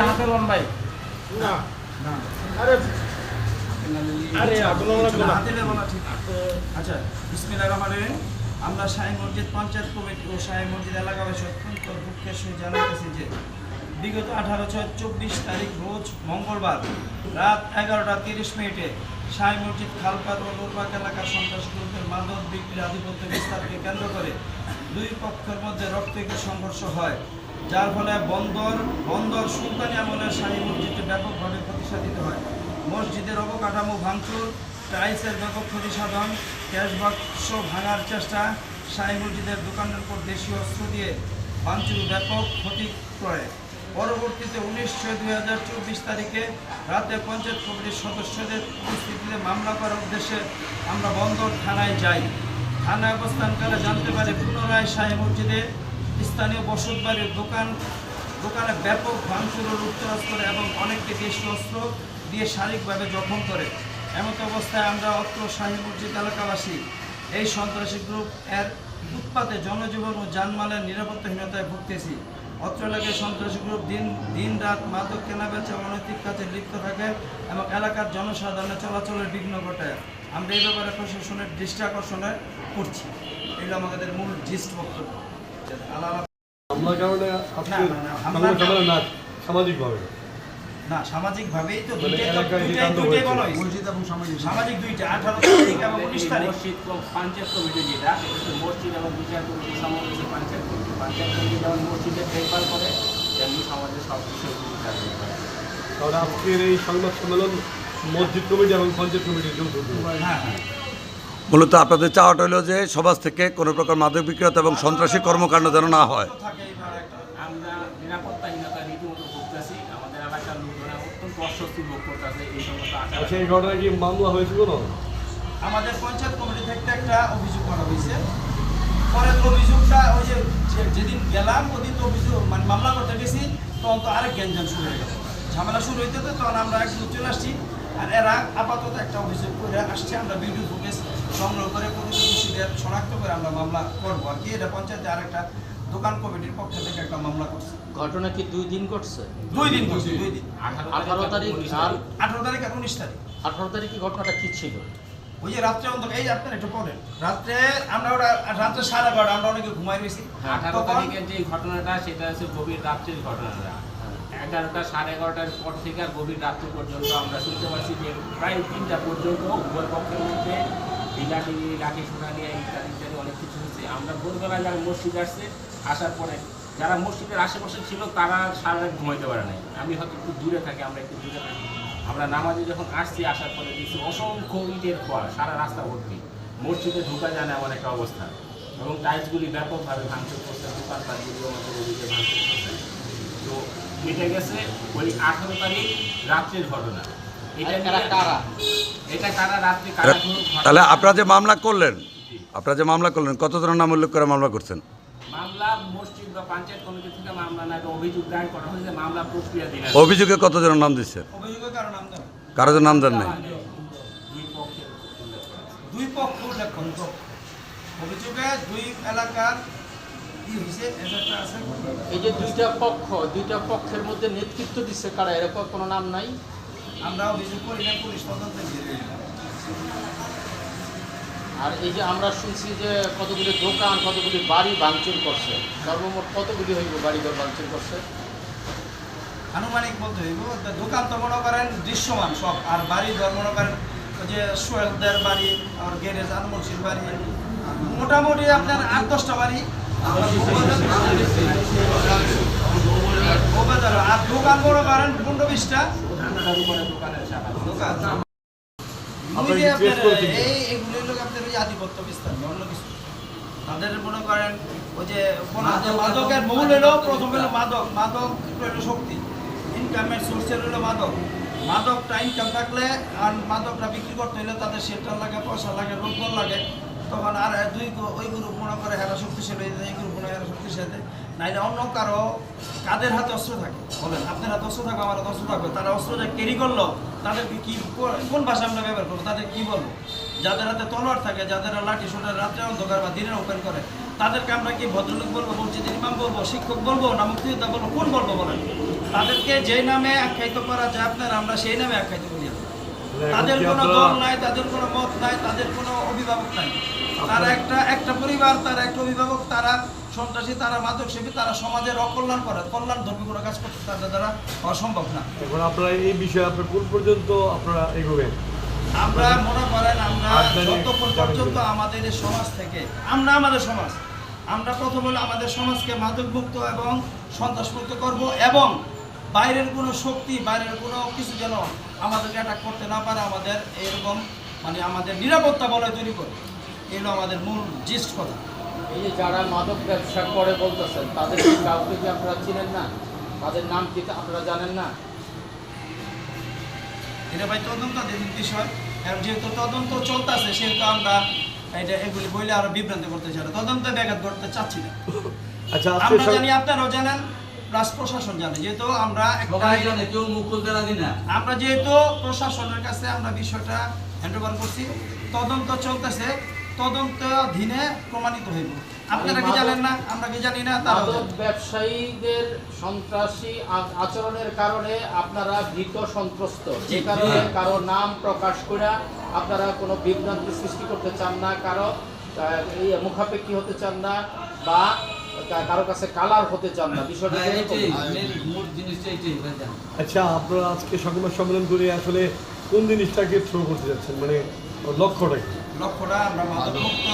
হাতে লন ভাই। না। আরে আরে আচ্ছা বিসমিল্লাহির রহমানির রহিম। আমরা শাহী মসজিদ পঞ্চায়েত কমিটি ও শাহী মসজিদ এলাকাবাসী অত্যন্ত দুঃখের সহিত জানাতেছি যে বিগত আঠারো ছয় চব্বিশ তারিখ রোজ মঙ্গলবার রাত এগারোটা তিরিশ মিনিটে সাই মসজিদ খালপাত ও নুরবাগ এলাকার সন্ত্রাস গ্রুপের মাদক বিক্রির আধিপত্য বিস্তারকে কেন্দ্র করে দুই পক্ষের মধ্যে রক্তকে সংঘর্ষ হয়। যার ফলে বন্দর বন্দর সুলতানি আমলের শাহী মসজিদে ব্যাপকভাবে ক্ষতিসাধিত হয়। মসজিদের অবকাঠামো ভাঙচুর, টাইলসের ব্যাপক ক্ষতি সাধন ক্যাশ বাক্স ভাঙার চেষ্টা, শাহী মসজিদের দোকানের উপর দেশীয় অস্ত্র দিয়ে ভাঙচুর ব্যাপক ক্ষতি করে। পরবর্তীতে উনিশ ছয় দুই হাজার চব্বিশ তারিখে রাতে পঞ্চায়েত কমিটির সদস্যদের উপস্থিতিতে মামলা করার উদ্দেশ্যে আমরা বন্দর থানায় যাই। থানায় অবস্থানকালে জানতে পারি পুনরায় শাহী মসজিদে স্থানীয় বসত বাড়ির দোকান, দোকানে ব্যাপক ভাঙচুর ও লুটতরাজ করে এবং অনেককে দেশীয় অস্ত্র দিয়ে শারীরিকভাবে জখম করে। এমত অবস্থায় আমরা অত্র শাহী মসজিদ এলাকাবাসী এই সন্ত্রাসী গ্রুপ এর উৎপাতে জনজীবন ও যানমালের নিরাপত্তাহীনতায় ভুগতেছি। অত্র এলাকায় সন্ত্রাসী গ্রুপ দিন দিন রাত মাদক কেনাবেচা অনৈতিক কাজে লিপ্ত থাকে এবং এলাকার জনসাধারণের চলাচলের বিঘ্ন ঘটায়। আমরা এই ব্যাপারে প্রশাসনের দৃষ্টি আকর্ষণে করছি। এগুলো আমাদের মূল জিস্ট বক্তব্য। কারণে না, সামাজিকভাবে। না তো। মসজিদ এবং সামাজিক সামাজিক দুইটা আঠারো তারিখ এবং উনিশ তারিখ। মসজিদ ও পঞ্চায়েত কমিটি যেটা মসজিদ এবং বিচার কমিটি সমাবেশে পঞ্চায়েত কমিটি। পঞ্চায়েত কমিটি যেমন মসজিদের দেখভাল করে তেমনি সমাজের সব বিষয় তাহলে আজকের এই সংবাদ সম্মেলন মসজিদ কমিটি এবং পঞ্চায়েত কমিটির যৌথ হ্যাঁ হ্যাঁ। মূলত আপনাদের চাওয়াটা হলো যে সমাজ থেকে কোনো প্রকার মাদক বিক্রেতা এবং সন্ত্রাসী কর্মকাণ্ড যেন না হয়। আমাদের আচ্ছা আমাদের পঞ্চায়েত কমিটি থেকে একটা অভিযোগ করা হয়েছে। পরের অভিযোগটা ওই যে যে- যেদিন গেলাম ওদিন তো অভিযোগ মানে মামলা করতে গেছি তখন তো আরেক গ্যাঞ্জাম শুরু হয়ে গেল ঝামেলা শুরু হইতে তো তখন আমরা চলে আসছি। আর এরা আপাতত একটা অভিযোগ করে আসছে আমরা ভিডিও ফুটেজ সংগ্রহ করে প্রতিবেশীদের শনাক্ত করে আমরা মামলা করব। আর কি এটা পঞ্চায়েতে আরেকটা দোকান কমিটির পক্ষ থেকে একটা মামলা করছে। ঘটনা কি দুই দিন ঘটছে দুই দিন করছে দুই দিন। আঠারো তারিখ আর আঠারো তারিখ আর উনিশ তারিখ। আঠারো তারিখে ঘটনাটা কি ছিল? ওই যে রাত্রে অন্তত এই আপনার একটু পড়েন। রাত্রে আমরা ওরা রাত্রে সাড়ে বারোটা আমরা অনেকে ঘুমাই রয়েছি আঠারো তখন তারিখের যে ঘটনাটা সেটা হচ্ছে গভীর রাত্রির ঘটনাটা। এগারোটা সাড়ে এগারোটার পর থেকে আর গভীর রাত্রি পর্যন্ত আমরা শুনতে পাচ্ছি যে প্রায় তিনটা পর্যন্ত উভয় পক্ষের মধ্যে ঢিলাঢিলি লাঠি সোনালিয়া ইত্যাদি ইত্যাদি অনেক কিছু হচ্ছে আমরা ভোরবেলা যারা মসজিদ আসছে, আসার পরে যারা মসজিদের আশেপাশে ছিল, তারা সারা রাত ঘুমাইতে পারে নাই। আমি হয়তো একটু দূরে থাকি, আমরা একটু দূরে থাকি। আমরা নামাজে যখন আসছি, আসার পরে দেখছি অসংখ্য ইটের খোয়া সারা রাস্তা ভর্তি। মসজিদে ঢোকা যায় না এমন একটা অবস্থা। এবং টাইলসগুলি ব্যাপকভাবে ভাঙচুর করছে দোকানপাটগুলিও আমাদের ওদিকে ভাঙচুর করছে। তো এটা গেছে, ওই আঠারো তারিখ রাত্রের ঘটনা। তাহলে আপনারা যে মামলা করলেন আপনারা যে মামলা করলেন কতজনের নাম উল্লেখ করে মামলা করছেন? মামলা মসজিদ বা পঞ্চায়েত কমিটি থেকে মামলা না একটা অভিযোগ দায়ের করা হয়েছে মামলা প্রক্রিয়া দিন অভিযোগে কতজনের নাম দিচ্ছেন কারও নাম দেন নাই? দুই পক্ষের উল্লেখ করা আছে। দুই পক্ষ উল্লেখ অভিযোগে দুই এলাকার কি হয়েছে এজেন্টটা আছে? এই যে দুইটা পক্ষ দুইটা পক্ষের মধ্যে নেতৃত্ব দিচ্ছে কারা এরকম কোনো নাম নাই? আমরা অভিযোগ করি না পুলিশ তদন্তে আর এই যে আমরা শুনছি যে কতগুলি দোকান কতগুলি বাড়ি ভাঙচুর করছে সর্বমোট কতগুলি হইব ঘর ভাঙচুর করছে? আনুমানিক বলতে হইব দোকান তো মনে করেন দৃশ্যমান সব আর বাড়ি ধর মনে করেন যে সোহেলদের বাড়ি আর গ্যারেজ আনমনসির বাড়ি মোটামুটি আপনার আট দশটা বাড়ি। আর দোকান মনে করেন পনেরো বিশটা। তার উপরে দোকানের শাখা দোকান আপনারা ওই কি যে trace আপনার করেছেন কি? এই এগুলো লোক আপনার ওই আধিপত্য বিস্তার অন্য কিছু। তাদের মনে করেন ওই যে মাদকের মূল হলো প্রথম হলো মাদক। মাদক হলো শক্তি। ইনকামের সোর্সের হলো মাদক। মাদকটা ইনকাম থাকলে আর মাদকটা বিক্রি করতে হলে তাদের শেল্টার লাগে পয়সা লাগে রোজগার লাগে। তখন আর দুই ওই গ্রুপ মনে করে হেরা শক্তিশালী এই গ্রুপ মনে হয় হেরা শক্তিশালী নাইলে অন্য কারও কাদের হাতে অস্ত্র থাকে? বলেন, আপনার হাতে অস্ত্র থাকবে আমার হাতে অস্ত্র থাকবে তারা অস্ত্র যে ক্যারি করল, তাদেরকে কি কোন ভাষা আমরা ব্যবহার করব? তাদের কি বলব? যাদের হাতে তলোয়ার থাকে, যাদের লাঠি সোটার রাত্রে অন্ধকার বা দিনের ওপেন করে, তাদেরকে আমরা কি ভদ্রলোক বলব, মসজিদের ইমাম বলব, শিক্ষক বলব, না মুক্তিযোদ্ধা বলব? কোন বলব বলেন? তাদেরকে যে নামে আখ্যায়িত করা যায় আপনার, আমরা সেই নামে আখ্যায়িত করি তাদের কোনো দল নাই তাদের কোনো মত নাই তাদের কোনো অভিভাবক নাই। তারা একটা একটা পরিবার তারা একটা অভিভাবক তারা সন্ত্রাসী তারা মাদক সেবী তারা সমাজের অকল্যাণ করে। কল্যাণ ধর্মী কোনো কাজ করতে তাদের দ্বারা অসম্ভব না। এখন আপনারা এই বিষয়ে আপনার কোন পর্যন্ত আপনারা এগোবেন? আমরা মনে করেন আমরা যতক্ষণ পর্যন্ত আমাদের সমাজ থেকে আমরা আমাদের সমাজ। আমরা প্রথম হলো আমাদের সমাজকে মাদকমুক্ত এবং সন্ত্রাসমুক্ত করব এবং বাইরের কোনো শক্তি বাইরের কোনো কিছু যেন আমাদেরকে অ্যাটাক করতে না পারে আমাদের এরকম মানে আমাদের নিরাপত্তা বলয় তৈরি করে। এগুলো আমাদের মূল জিস্ট কথা। এই যে যারা মাদক ব্যবসা করে বলতেছেন তাদের কাউকে কি আপনারা চিনেন না? তাদের নাম কি আপনারা জানেন না? এটা ভাই তদন্তাধীন বিষয়। এবং যেহেতু তদন্ত চলতেছে সেহেতু আমরা এটা এগুলি বইলে আরও বিভ্রান্তি করতে চাই তদন্ত ব্যাঘাত ঘটতে চাচ্ছি না। আচ্ছা আমরা জানি আপনারাও জানেন রাষ্ট্র প্রশাসন জানে যেহেতু আমরা আমরা যেহেতু প্রশাসনের কাছে আমরা বিষয়টা হ্যান্ড ওভার করছি তদন্ত চলতেছে তদন্ত দিনে প্রমাণিত হইব। আপনারা কি জানেন না? আমরা কি জানি না? ব্যবসায়ীদের সন্ত্রাসী আচরণের কারণে আপনারা ভীত সন্ত্রস্ত। যে কারণে কারও নাম প্রকাশ করে আপনারা কোনো বিভ্রান্তি সৃষ্টি করতে চান না কারও মুখাপেক্ষি হতে চান না বা কারও কাছে কালার হতে চান না বিষয়টা আচ্ছা আপনারা আজকে সংবাদ সম্মেলন করে আসলে কোন জিনিসটাকে থ্রো করতে যাচ্ছেন? মানে লক্ষ্যটা কি? লক্ষ্যটা আমরা মাদকমুক্ত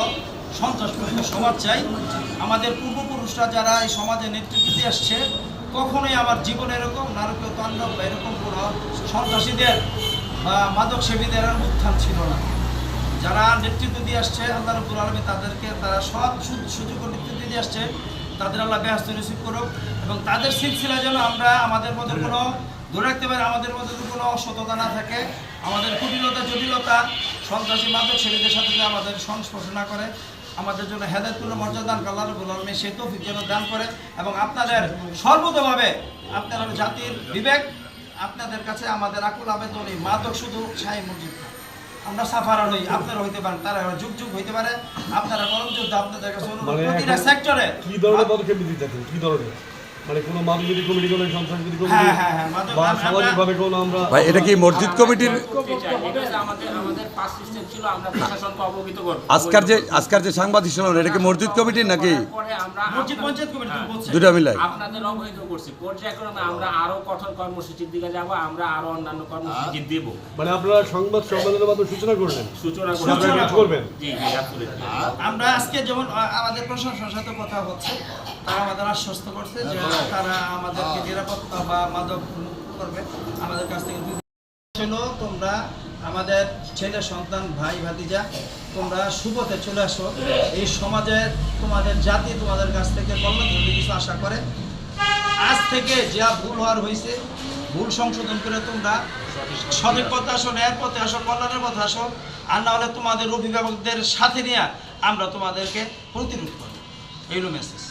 সন্ত্রাসমুক্ত সমাজ চাই। আমাদের পূর্বপুরুষরা যারা এই সমাজে নেতৃত্ব দিয়ে আসছে কখনোই আমার জীবনে এরকম নারকীয় তাণ্ডব বা এরকম কোনো সন্ত্রাসীদের বা মাদক সেবীদের আর উত্থান ছিল না। যারা নেতৃত্ব দিয়ে আসছে, আল্লাহ রবুল আলমী তাদেরকে, তারা সব সু- সুযোগ নেতৃত্ব দিয়ে আসছে, তাদের আল্লাহ ব্যস্ত রিসিভ করুক এবং তাদের সিলসিলা যেন আমরা আমাদের মধ্যে কোনো, ধরে রাখতে পারি আমাদের মধ্যে কোনো অসততা না থাকে, আমাদের কুটিলতা, জটিলতা, সন্ত্রাসী মাদক ছেলেদের সাথে যে আমাদের সংস্পর্শ না করে, আমাদের জন্য হেদায়তপূর্ণ মর্যাদা আল্লাহ রবুল আলমী সে তৌফিক যেন দান করে এবং আপনাদের সর্বতভাবে আপনার জাতির বিবেক, আপনাদের কাছে আমাদের আকুল আবেদন এই মাদক শুধু শাহী মসজিদ। আমরা সাফারা নই আপনারা হইতে পারেন তারা যুগ যুগ হইতে পারে। আপনারা কলম যুদ্ধ আপনাদের কাছে অনুরোধ মানে প্রতিটা সেক্টরে কি ধরনের পদক্ষেপ নিতে চাচ্ছেন? কি ধরনের? মানে কোনো মাদকবিধি কমিটি কোনো সন্ত্রাসবিধি কমিটি হ্যাঁ, হ্যাঁ, হ্যাঁ, আমরা- কোনো আমরা ভাই এটা কি মসজিদ কমিটির সিস্টেম ছিল আমরা প্রশাসনকে অবগত করব। আজকার যে আজকার যে সাংবাদিক এটা কি মসজিদ কমিটির নাকি? মসজিদ পঞ্চায়েত কমিটি হ্যাঁ। দুটা মিলাই। আপনাদের অবহিত করছি। পর্যায়ক্রমে আমরা আরও কঠোর কর্মসূচির দিকে যাব আমরা আরও অন্যান্য কর্মসূচি দেব। মানে আপনারা সংবাদ সম্মেলনের মাধ্যমে সূচনা করবেন? জি জি আমরা আজকে যেমন আমাদের প্রশাসনের সাথে কথা হচ্ছে তারা আমাদের আশ্বস্ত করছে যে তারা আমাদেরকে নিরাপত্তা বা মাদক করবে। আমাদের কাছ থেকে তোমরা আমাদের ছেলে সন্তান, ভাই, ভাতিজা, তোমরা সুপথে চলে আসো। এই সমাজের তোমাদের জাতি তোমাদের কাছ থেকে কল্যাণধর্মী কিছু আশা করে। আজ থেকে যা ভুল হওয়ার হয়েছে, ভুল সংশোধন করে তোমরা সঠিক পথে আসো, ন্যায়ের পথে আসো, কল্যাণের পথে আসো। আর না হলে তোমাদের অভিভাবকদের সাথে নিয়ে আমরা তোমাদেরকে প্রতিরোধ করব। এইগুলো মেসেজ